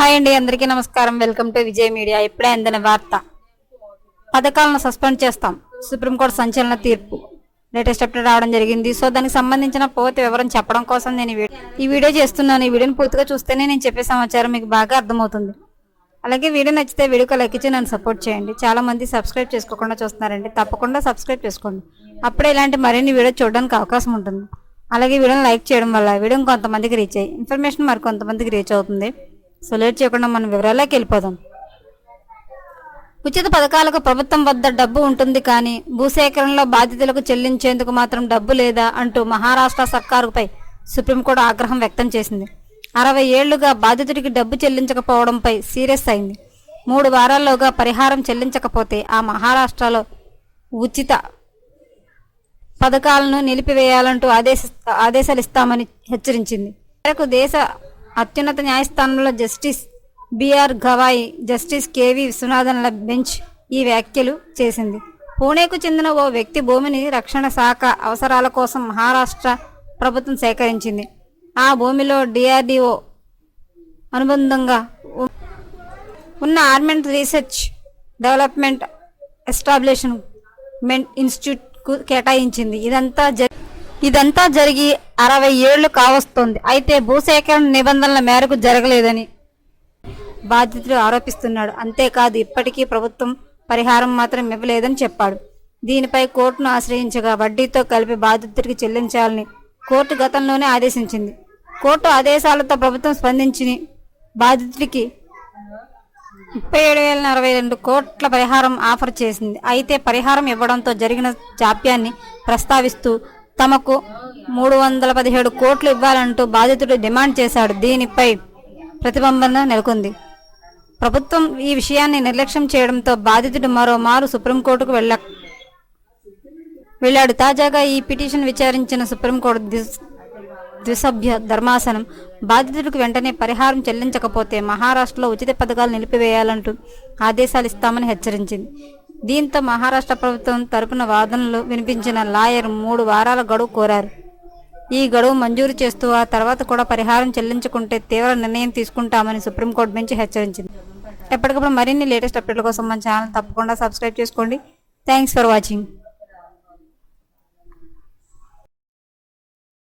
Hi అండి అందరికీ నమస్కారం. Welcome to Vijay media. ఇప్పుడే అందిన వార్త. పథకాలను సస్పెండ్ చేస్తాం. సుప్రీంకోర్టు సంచలన తీర్పు. లేటెస్ట్ అప్డేట్ రావడం జరిగింది. సో దానికి సంబంధించిన పూర్తి వివరం చెప్పడం కోసం నేను ఈ వీడియో- చేస్తున్నాను. ఈ వీడియోని పూర్తిగా చూస్తేనే నేను చెప్పే సమాచారం మీకు బాగా అర్థమవుతుంది. అలాగే వీడియో నచ్చితే వీడియోకి లెక్కించి నన్ను సపోర్ట్ చేయండి. చాలా మంది సబ్స్క్రైబ్ చేసుకోకుండా చూస్తున్నారండి. తప్పకుండా సబ్స్క్రైబ్ చేసుకోండి. అప్పుడే ఇలాంటి మరిన్ని వీడియో చూడడానికి అవకాశం ఉంటుంది. అలాగే వీడియోని లైక్ చేయడం వల్ల వీడియో కొంతమందికి రీచ్ అయ్యి ఇన్ఫర్మేషన్ మరి కొంతమందికి రీచ్ అవుతుంది. సో లేట్ చేయకుండా మనం వివరాలకి వెళ్ళిపోదాం. ఉచిత పథకాలకు ప్రభుత్వం వద్ద డబ్బు ఉంటుంది కానీ భూసేకరణలో బాధితులకు చెల్లించేందుకు మాత్రం డబ్బు లేదా అంటూ మహారాష్ట్ర సర్కారుపై సుప్రీంకోర్టు ఆగ్రహం వ్యక్తం చేసింది. అరవై ఏళ్ళుగా బాధితుడికి డబ్బు చెల్లించకపోవడంపై సీరియస్ అయింది. మూడు వారాల్లోగా పరిహారం చెల్లించకపోతే ఆ మహారాష్ట్రలో ఉచిత పథకాలను నిలిపివేయాలంటూ ఆదేశ ఆదేశాలు ఇస్తామని హెచ్చరించింది. మేరకు దేశ అత్యున్నత న్యాయస్థానంలో justice BR Gavai justice KV విశ్వనాథన్ల bench ఈ వ్యాఖ్యలు చేసింది. పూణేకు చెందిన ఓ వ్యక్తి భూమిని రక్షణ శాఖ అవసరాల కోసం మహారాష్ట్ర ప్రభుత్వం సేకరించింది. ఆ భూమిలో డిఆర్డిఓ అనుబంధంగా ఉన్న ఆర్మెంట్ రీసెర్చ్ డెవలప్మెంట్ ఎస్టాబ్లిష్మెంట్ ఇన్స్టిట్యూట్కు కేటాయించింది. ఇదంతా ఇదంతా జరిగి అరవై ఏళ్ళు కావస్తోంది. అయితే భూసేకరణ నిబంధనల మేరకు జరగలేదని బాధితుడు ఆరోపిస్తున్నాడు. అంతేకాదు ఇప్పటికీ ప్రభుత్వం పరిహారం మాత్రం ఇవ్వలేదని చెప్పాడు. దీనిపై కోర్టును ఆశ్రయించగా వడ్డీతో కలిపి బాధితుడికి చెల్లించాలని కోర్టు గతంలోనే ఆదేశించింది. కోర్టు ఆదేశాలతో ప్రభుత్వం స్పందించి బాధితుడికి ముప్పై ఏడు వేల అరవై రెండు కోట్ల పరిహారం ఆఫర్ చేసింది. అయితే పరిహారం ఇవ్వడంతో జరిగిన జాప్యాన్ని ప్రస్తావిస్తూ తమకు మూడు వందల పదిహేడు కోట్లు ఇవ్వాలంటూ బాధితుడు డిమాండ్ చేశాడు. దీనిపై ప్రతిబంధన నెలకొంది. ప్రభుత్వం ఈ విషయాన్ని నిర్లక్ష్యం చేయడంతో బాధితుడు మరోమారు సుప్రీంకోర్టుకు వెళ్ళ వెళ్ళాడు. తాజాగా ఈ పిటిషన్ విచారించిన సుప్రీంకోర్టు ద్విసభ్య ధర్మాసనం బాధితుడికి వెంటనే పరిహారం చెల్లించకపోతే మహారాష్ట్రలో ఉచిత పథకాలు నిలిపివేయాలంటూ ఆదేశాలు ఇస్తామని హెచ్చరించింది. దీంతో మహారాష్ట్ర ప్రభుత్వం తరపున వాదనలు వినిపించిన లాయర్ మూడు వారాల గడువు కోరారు. ఈ గడువు మంజూరు చేస్తూ ఆ తర్వాత కూడా పరిహారం చెల్లించుకుంటే తీవ్ర నిర్ణయం తీసుకుంటామని సుప్రీంకోర్టు బెంచ్ హెచ్చరించింది. ఎప్పటికప్పుడు మరిన్ని లేటెస్ట్ అప్డేట్ల కోసం మన ఛానల్ తప్పకుండా సబ్స్క్రైబ్ చేసుకోండి. Thanks for watching.